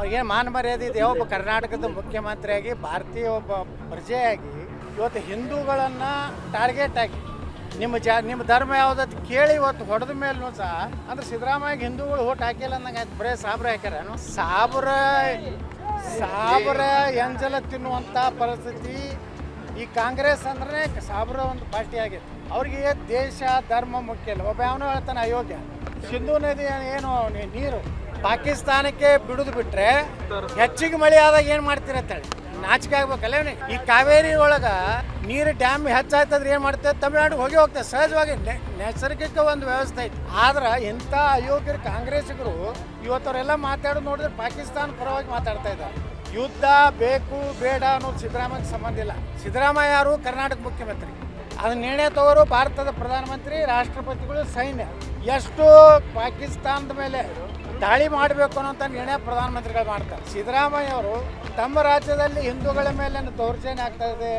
ಅವ್ರಿಗೇನು ಮಾನ ಮರ್ಯಾದೆ ಇದೆ? ಒಬ್ಬ ಕರ್ನಾಟಕದ ಮುಖ್ಯಮಂತ್ರಿಯಾಗಿ, ಭಾರತೀಯ ಒಬ್ಬ ಪ್ರಜೆಯಾಗಿ ಇವತ್ತು ಹಿಂದೂಗಳನ್ನು ಟಾರ್ಗೆಟ್ ಆಗಿ, ನಿಮ್ಮ ಜಾ, ನಿಮ್ಮ ಧರ್ಮ ಯಾವುದಂತ ಕೇಳಿ ಇವತ್ತು ಹೊಡೆದ ಮೇಲೂ ಸಹ, ಅಂದ್ರೆ ಸಿದ್ದರಾಮಯ್ಯ ಹಿಂದೂಗಳು ಓಟ್ ಹಾಕಿಲ್ಲ ಅನ್ನಂಗೆ ಆಯ್ತು. ಬರೇ ಸಾಬ್ರ ಹಾಕ್ಯಾರ. ಸಾಬ್ರ ಸಾಬ್ರ ಎಂಜಲ ತಿನ್ನುವಂಥ ಪರಿಸ್ಥಿತಿ ಈ ಕಾಂಗ್ರೆಸ್ ಅಂದ್ರೆ ಸಾಬ್ರ ಒಂದು ಪಾರ್ಟಿ ಆಗಿದೆ. ಅವ್ರಿಗೆ ದೇಶ, ಧರ್ಮ ಮುಖ್ಯ ಇಲ್ಲ. ಒಬ್ಬ ಅವನು ಹೇಳ್ತಾನೆ ಅಯೋಗ್ಯ ಸಿಂಧೂ ನದಿ ಏನು, ನೀರು? ಪಾಕಿಸ್ತಾನಕ್ಕೆ ಬಿಡುದು ಬಿಟ್ರೆ ಹೆಚ್ಚಿಗೆ ಮಳೆ ಆದಾಗ ಏನು ಮಾಡ್ತೀರ ಅಂತೇಳಿ. ನಾಚಿಕೆ ಆಗ್ಬೇಕಲ್ಲ? ಈ ಕಾವೇರಿ ಒಳಗ ನೀರು ಡ್ಯಾಮ್ ಹೆಚ್ಚಾಯ್ತಂದ್ರೆ ಏನು ಮಾಡ್ತೇವೆ? ತಮಿಳ್ನಾಡು ಹೋಗಿ ಹೋಗ್ತೇವೆ. ಸಹಜವಾಗಿ ನೈಸರ್ಗಿಕ ಒಂದು ವ್ಯವಸ್ಥೆ ಐತಿ. ಆದ್ರೆ ಇಂಥ ಅಯೋಗ್ಯರು ಕಾಂಗ್ರೆಸ್ಗರು ಇವತ್ತವರೆಲ್ಲ ಮಾತಾಡೋದು ನೋಡಿದ್ರೆ ಪಾಕಿಸ್ತಾನ ಪರವಾಗಿ ಮಾತಾಡ್ತಾ ಇದ್ದಾರೆ. ಯುದ್ಧ ಬೇಕು, ಬೇಡ ಅನ್ನೋದು ಸಿದ್ದರಾಮಯ್ಯ ಸಂಬಂಧ ಇಲ್ಲ. ಸಿದ್ದರಾಮಯ್ಯ ಯಾರು ಕರ್ನಾಟಕ ಮುಖ್ಯಮಂತ್ರಿ. ಅದು ನಿರ್ಣಯ ತಗೋರು ಭಾರತದ ಪ್ರಧಾನಮಂತ್ರಿ, ರಾಷ್ಟ್ರಪತಿಗಳು, ಸೈನ್ಯ. ಎಷ್ಟು ಪಾಕಿಸ್ತಾನದ ಮೇಲೆ ದಾಳಿ ಮಾಡಬೇಕು ಅನ್ನೋಂಥ ನಿರ್ಣಯ ಪ್ರಧಾನಮಂತ್ರಿಗಳು ಮಾಡ್ತಾರೆ. ಸಿದ್ದರಾಮಯ್ಯ ಅವರು ತಮ್ಮ ರಾಜ್ಯದಲ್ಲಿ ಹಿಂದೂಗಳ ಮೇಲೆ ದೌರ್ಜನ್ಯ ಆಗ್ತಾ ಇದೆ.